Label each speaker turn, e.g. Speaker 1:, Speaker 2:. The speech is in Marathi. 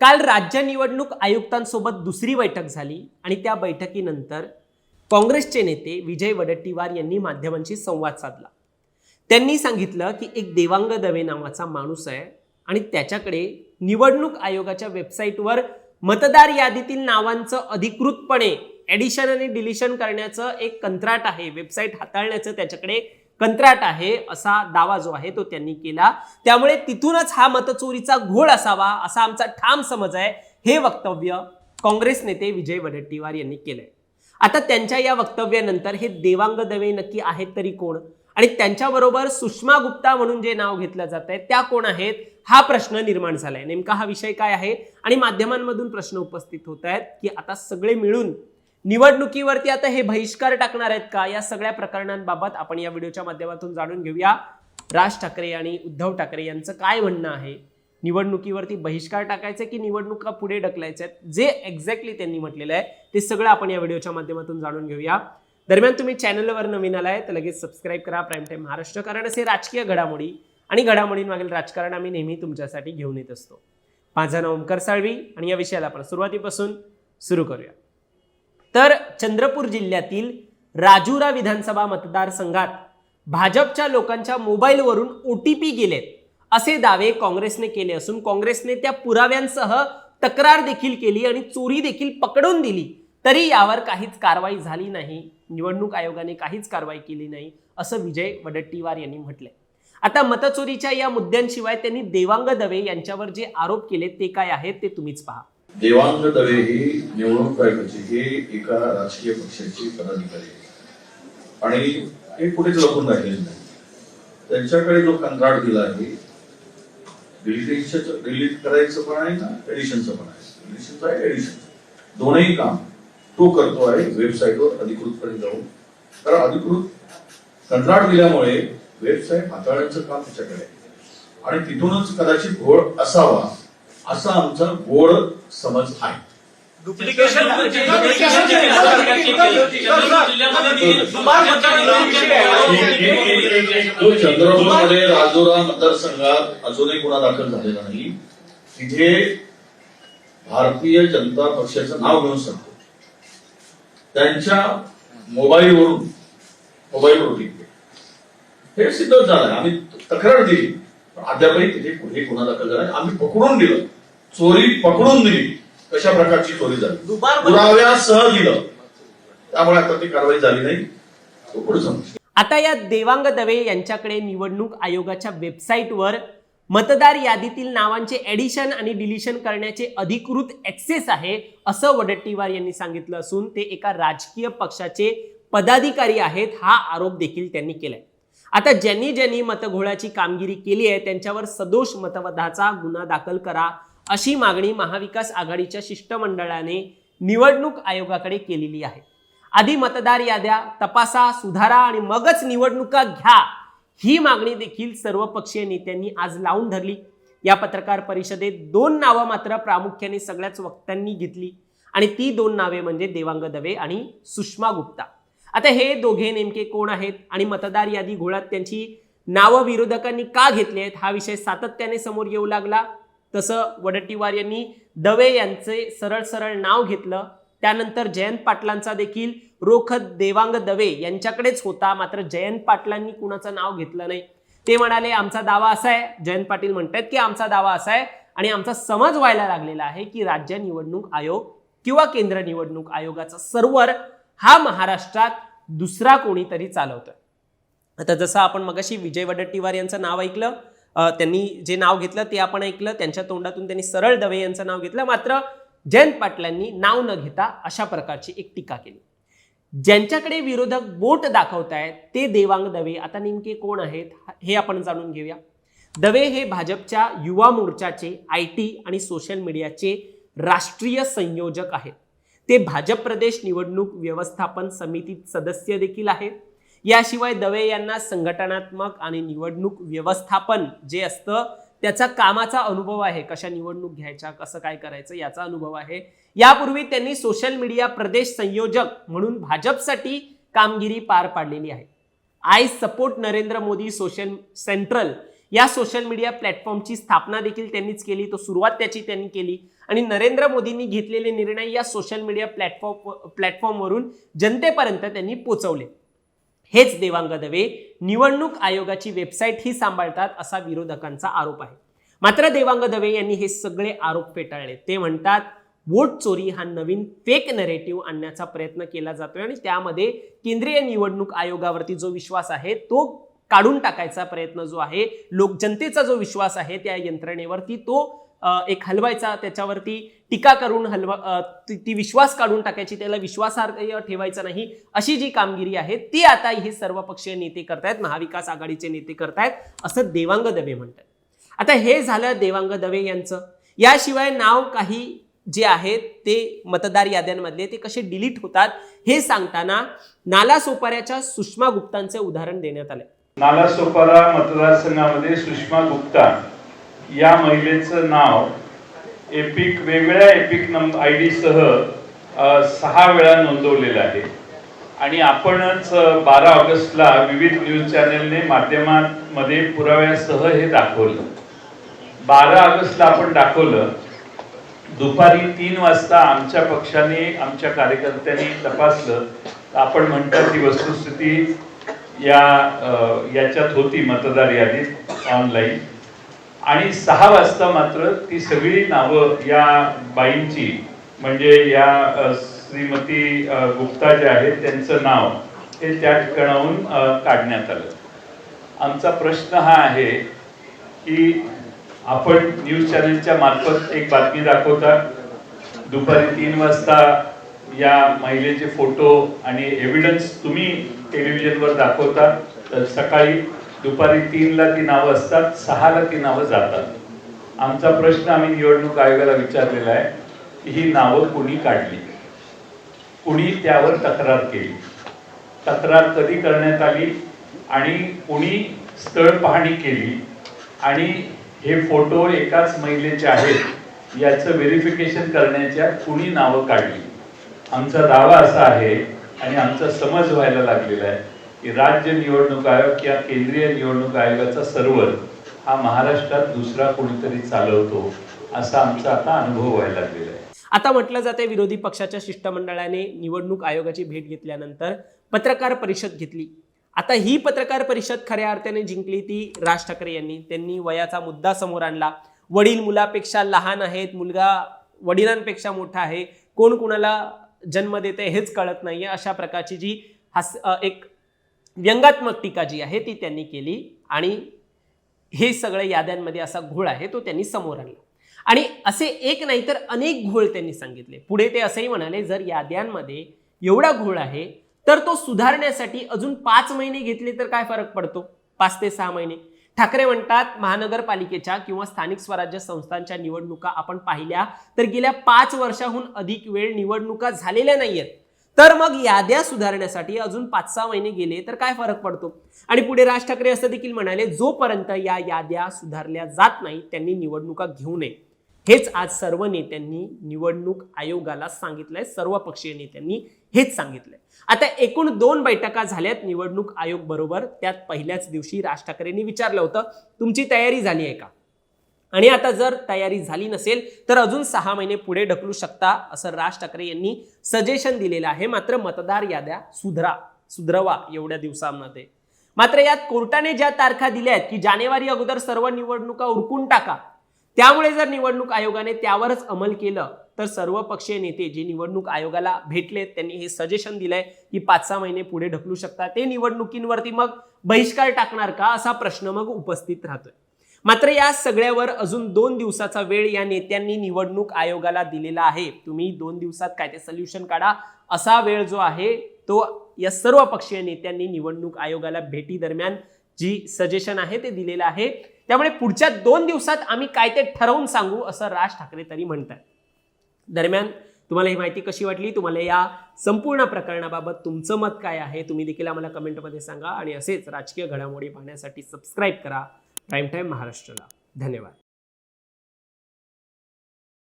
Speaker 1: काल राज्य निवडणूक आयुक्तांसोबत दुसरी बैठक झाली आणि त्या बैठकीनंतर काँग्रेसचे नेते विजय वडट्टीवार यांनी माध्यमांशी संवाद साधला. त्यांनी सांगितलं की एक देवांग दवे नावाचा माणूस आहे आणि त्याच्याकडे निवडणूक आयोगाच्या वेबसाईटवर मतदार यादीतील नावांचं अधिकृतपणे ॲडिशन आणि डिलिशन करण्याचं एक कंत्राट आहे. वेबसाईट हाताळण्याचं त्याच्याकडे कंत्राट आहे असा दावा जो आहे तो त्यांनी केला. त्यामुळे तिथूनच हा मतचोरीचा घोळ असावा असा आमचा ठाम समज आहे हे वक्तव्य काँग्रेस नेते विजय वडेट्टीवार यांनी केलंय. आता त्यांच्या या वक्तव्यानंतर हे देवांग दवे नक्की आहेत तरी कोण? आणि त्यांच्याबरोबर सुषमा गुप्ता म्हणून जे नाव घेतलं जात आहे त्या कोण आहेत? हा प्रश्न निर्माण झालाय. नेमका हा विषय काय आहे? आणि माध्यमांमधून प्रश्न उपस्थित होत आहेत की आता सगळे मिळून निवडणुकीवरती आता हे बहिष्कार टाकणार आहेत का? या सगळ्या प्रकरणांबाबत आपण या व्हिडिओच्या माध्यमातून जाणून घेऊया. राज ठाकरे आणि उद्धव ठाकरे यांचं काय म्हणणं आहे? निवडणुकीवरती बहिष्कार टाकायचे की निवडणुका पुढे ढकलायचे आहेत? जे एक्झॅक्टली त्यांनी म्हटलेलं आहे ते सगळं आपण या व्हिडिओच्या माध्यमातून जाणून घेऊया. दरम्यान तुम्ही चॅनलवर नवीन आलाय तर लगेच सबस्क्राईब करा. प्राईम टाईम महाराष्ट्र कारण असे राजकीय घडामोडी आणि घडामोडींमागील राजकारण आम्ही नेहमी तुमच्यासाठी घेऊन येत असतो. माझं नाव ओमकर साळवी आणि या विषयाला आपण सुरुवातीपासून सुरू करूया. तर चंद्रपूर जिल्ह्यातील राजुरा विधानसभा मतदारसंघात भाजपच्या लोकांच्या मोबाईलवरून ओ टी पी गेलेत. असे दावे काँग्रेसने केले असून काँग्रेसने त्या पुराव्यांसह तक्रार देखील केली आणि चोरी देखील पकडून दिली. तरी यावर काहीच कारवाई झाली नाही. निवडणूक आयोगाने काहीच कारवाई केली नाही असं विजय वडट्टीवार यांनी म्हटलंय. आता मतचोरीच्या या मुद्द्यांशिवाय त्यांनी देवांग दवे यांच्यावर जे आरोप केले ते काय आहेत ते तुम्हीच पहा.
Speaker 2: देवांग दवे ही निवडणूक आयोगाची हे एका राजकीय पक्षाची पदाधिकारी आणि हे कुठेच लपून राहिलेले नाही. त्यांच्याकडे जो कंत्राट दिला आहे डिलीट करायचं पण आहे ना एडिशनचं पण आहे. एडिशनचं आहे एडिशन दोनही काम तो करतो आहे वेबसाईटवर अधिकृतपणे जाऊन. कारण अधिकृत कंत्राट दिल्यामुळे वेबसाईट हाताळण्याचं काम त्याच्याकडे आणि तिथूनच कदाचित घोळ असावा असा आमचा गोड समज आहे तो चंद्रपूरमध्ये राजोरा मतदारसंघात अजूनही गुन्हा दाखल झालेला नाही तिथे भारतीय जनता पक्षाचं नाव घेऊन सांगतो त्यांच्या मोबाईलवरून मोबाईलवर. हे सिद्ध झालंय आम्ही तक्रार दिली पण अद्यापही तिथे कुठे गुन्हा दाखल झाला नाही. आम्ही पकडून दिलं चोरी पकडून दिली. कशा प्रकारची चोरी झाली? पुराव्यासह दिलं. त्यामुळे आता ती कारवाई झाली नाही. तो पुढे समजतो
Speaker 1: आता या देवांग दवे यांच्याकडे निवडणूक आयोगाच्या वेबसाईटवर मतदार यादीतील नावांचे ऍडिशन आणि डिलिशन करण्याचे अधिकृत ऍक्सेस आहे असं वडट्टीवार यांनी सांगितलं असून ते एका राजकीय पक्षाचे पदाधिकारी आहेत हा आरोप देखील त्यांनी केलाय. आता ज्यांनी ज्यांनी मतघोळाची कामगिरी केली आहे त्यांच्यावर सदोष मतवधाचा गुन्हा दाखल करा अशी मागणी महाविकास आघाडीच्या शिष्टमंडळाने निवडणूक आयोगाकडे केलेली आहे. आधी मतदार याद्या तपासा सुधारा आणि मगच निवडणुका घ्या. ही मागणी देखील सर्वपक्षीय नेत्यांनी आज लावून धरली. या पत्रकार परिषदेत दोन नावं मात्र प्रामुख्याने सगळ्याच वक्त्यांनी घेतली आणि ती दोन नावे म्हणजे देवांग दवे आणि सुषमा गुप्ता. आता हे दोघे नेमके कोण आहेत आणि मतदार यादी घोळात त्यांची नावं विरोधकांनी का घेतली आहेत हा विषय सातत्याने समोर येऊ लागला. तसं वडट्टीवार यांनी दवे यांचे सरळ सरळ नाव घेतलं. त्यानंतर जयंत पाटलांचा देखील रोख देवांग दवे यांच्याकडेच होता. मात्र जयंत पाटलांनी कुणाचं नाव घेतलं नाही. ते म्हणाले आमचा दावा असा आहे जयंत पाटील म्हणतात की आमचा दावा असा आहे आणि आमचा समज व्हायला लागलेला आहे की राज्य निवडणूक आयोग किंवा केंद्र निवडणूक आयोगाचा सर्व्हर हा महाराष्ट्रात दुसरा कोणीतरी चालवतोय. आता जसं आपण मगाशी विजय वडट्टीवार यांचं नाव ऐकलं त्यांनी जे नाव घेतलं ते आपण ऐकलं त्यांच्या तोंडातून त्यांनी सरळ दवे यांचं नाव घेतलं. मात्र जयंत पाटलांनी नाव न घेता अशा प्रकारची एक टीका केली. ज्यांच्याकडे विरोधक बोट दाखवतायत ते देवांग दवे. आता नेमके कोण आहेत हे आपण जाणून घेऊया. दवे हे भाजपच्या युवा मोर्चाचे आय टी आणि सोशल मीडियाचे राष्ट्रीय संयोजक आहेत. ते भाजप प्रदेश निवडणूक व्यवस्थापन समितीत सदस्य देखील आहेत. याशिवाय दवे यांना संघटनात्मक आणि निवडणूक व्यवस्थापन जे असतं त्याचा कामाचा अनुभव आहे. कशा निवडणूक घ्यायच्या कसं काय करायचं याचा अनुभव आहे. यापूर्वी त्यांनी सोशल मीडिया प्रदेश संयोजक म्हणून भाजपसाठी कामगिरी पार पाडलेली आहे. I support Narendra Modi social central या सोशल मीडिया प्लॅटफॉर्मची स्थापना देखील त्यांनीच केली. तो सुरुवात त्याची त्यांनी केली. आणि नरेंद्र मोदींनी घेतलेले निर्णय या सोशल मीडिया प्लॅटफॉर्म प्लॅटफॉर्मवरून जनतेपर्यंत त्यांनी पोचवले. हेच देवांग दवे निवडणूक आयोगाची वेबसाईट ही सांभाळतात असा विरोधकांचा आरोप आहे. मात्र देवांग दवे यांनी हे सगळे आरोप फेटाळले. ते म्हणतात वोट चोरी हा नवीन फेक नरेटिव्ह आणण्याचा प्रयत्न केला जातोय आणि त्यामध्ये केंद्रीय निवडणूक आयोगावरती जो विश्वास आहे तो काढून टाकायचा प्रयत्न जो आहे लोक जनतेचा जो विश्वास आहे त्या यंत्रणेवरती तो एक हलवायचा त्याच्यावरती टीका करून हलवा ती विश्वास काढून टाकायची त्याला विश्वासार्ह ठेवायचा नाही अशी जी कामगिरी आहे ती आता हे सर्वपक्षीय नेते करतायत महाविकास आघाडीचे नेते करतायत असं देवांग दवे म्हणतात. आता हे झालं देवांग दवे यांचं. याशिवाय नाव काही जे आहेत ते मतदार याद्यांमधले ते कसे डिलीट होतात हे सांगताना नाला सोपाऱ्याच्या सुषमा गुप्तांचे उदाहरण देण्यात आले
Speaker 3: नालासोपारा मतदारसंघामध्ये सुषमा गुप्ता. या महिलेचं नाव एपिक वेगळ्या एपिक नंबर आय डीसह सहा वेळा नोंदवलेलं आहे. आणि आपणच बारा ऑगस्टला विविध न्यूज चॅनलने माध्यमांमध्ये पुराव्यासह हे दाखवलं. बारा ऑगस्टला आपण दाखवलं. दुपारी तीन वाजता आमच्या पक्षाने आमच्या कार्यकर्त्यांनी तपासलं. तर आपण म्हणतात ती वस्तुस्थिती या याच्यात होती मतदार यादीत ऑनलाईन आणि सहा वाजता मात्र ती सगळी नावं या बाईंची म्हणजे या श्रीमती गुप्ता जे आहेत त्यांचं नाव हे त्या ठिकाणाहून काढण्यात आलं. आमचा प्रश्न हा आहे की आपण न्यूज चॅनलच्या मार्फत एक बातमी दाखवता दुपारी तीन वाजता या महिलेचे फोटो आणि एव्हिडन्स तुम्ही टेलिव्हिजनवर दाखवता तर सकाळी दुपारी तीनला ती नावं असतात सहाला ती नावं जातात. आमचा प्रश्न आम्ही निवडणूक आयोगाला विचारलेला आहे की ही नावं कुणी काढली? कुणी त्यावर तक्रार केली? तक्रार कधी करण्यात आली? आणि कुणी स्थळ पाहणी केली? आणि हे फोटो एकाच महिलेचे आहेत याचं व्हेरिफिकेशन करण्याच्या कुणी नावं काढली? आमचा दावा असा आहे आणि आमचा समज व्हायला लागलेला आहे. की राज्य निवडणूक आयोग किंवा केंद्रीय निवडणूक आयोगाचा सर्व्हर हा महाराष्ट्रात दुसरा कोणीतरी चालवतो असा आमचा आता अनुभव व्हायला लागलेला आहे.
Speaker 1: आता म्हटलं जाते विरोधी पक्षाच्या शिष्टमंडळाने निवडणूक आयोगाची भेट घेतल्यानंतर पत्रकार परिषद घेतली. आता ही पत्रकार परिषद खऱ्या अर्थाने जिंकली ती राज ठाकरे यांनी. त्यांनी वयाचा मुद्दा समोर आणला. वडील मुलापेक्षा लहान आहेत मुलगा वडिलांपेक्षा मोठा आहे. कोण कुणाला जन्म देते हेच कळत नाहीये. अशा प्रकारची जी हास एक व्यंगात्मक टीका जी आहे ती त्यांनी केली आणि हे सगळे याद्यांमध्ये असा घोळ आहे तो त्यांनी समोर आणला. आणि असे एक नाही तर अनेक घोळ त्यांनी सांगितले. पुढे ते असंही म्हणाले जर याद्यांमध्ये एवढा घोळ आहे तर तो सुधारण्यासाठी अजून पाच महिने घेतले तर काय फरक पडतो? पाच ते सहा महिने. ठाकरे म्हणतात महानगरपालिकेच्या किंवा स्थानिक स्वराज्य संस्थांच्या निवडणुका आपण पाहिल्या तर गेल्या पाच वर्षाहून अधिक वेळ निवडणुका झालेल्या नाहीयेत. तर मग याद्या सुधारण्यासाठी अजून पाच सहा महिने गेले तर काय फरक पडतो? आणि पुढे राज ठाकरे असं देखील म्हणाले जोपर्यंत या याद्या सुधारल्या जात नाही त्यांनी निवडणुका घेऊ नये. हेच आज सर्व नेत्यांनी निवडणूक आयोगाला सांगितलंय सर्व पक्षीय नेत्यांनी हेच सांगितलंय. आता एकूण दोन बैठका झाल्यात निवडणूक आयोग बरोबर त्यात पहिल्याच दिवशी राज ठाकरेंनी विचारलं होतं तुमची तयारी झाली आहे का? आणि आता जर तयारी झाली नसेल तर अजून सहा महिने पुढे ढकलू शकता असं राज ठाकरे यांनी सजेशन दिलेलं आहे. मात्र मतदार याद्या सुधरा सुधरवा एवढ्या दिवसांमध्ये. मात्र यात कोर्टाने ज्या तारखा दिल्या आहेत की जानेवारी अगोदर सर्व निवडणुका उरकून टाका त्यामुळे जर निवडणूक आयोगाने त्यावरच अंमल केलं तर सर्व पक्षीय नेते जे निवडणूक आयोगाला भेटलेत त्यांनी हे सजेशन दिलंय की पाच सहा महिने पुढे ढकलू शकता. ते निवडणुकींवरती मग बहिष्कार टाकणार का असा प्रश्न मग उपस्थित राहतोय. मात्र या सगळ्यावर अजून दोन दिवसाचा वेळ या नेत्यांनी निवडणूक आयोगाला दिलेला आहे. तुम्ही दोन दिवसात काय ते सोल्युशन काढा. असा वेळ जो आहे तो या सर्व पक्षीय नेत्यांनी निवडणूक आयोगाला भेटी दरम्यान जी सजेशन आहे ते दिलेलं आहे. त्यामुळे पुढच्या दोन दिवसात आम्ही काय ते ठरवून सांगू असं राज ठाकरे तरी म्हणतात. दरम्यान तुम्हाला ही माहिती कशी वाटली? तुम्हाला या संपूर्ण प्रकरणाबाबत तुमचं मत काय आहे? तुम्ही देखील आम्हाला कमेंटमध्ये सांगा आणि असेच राजकीय घडामोडी पाहण्यासाठी सबस्क्राईब करा. प्राईम टाईम महाराष्ट्राला धन्यवाद.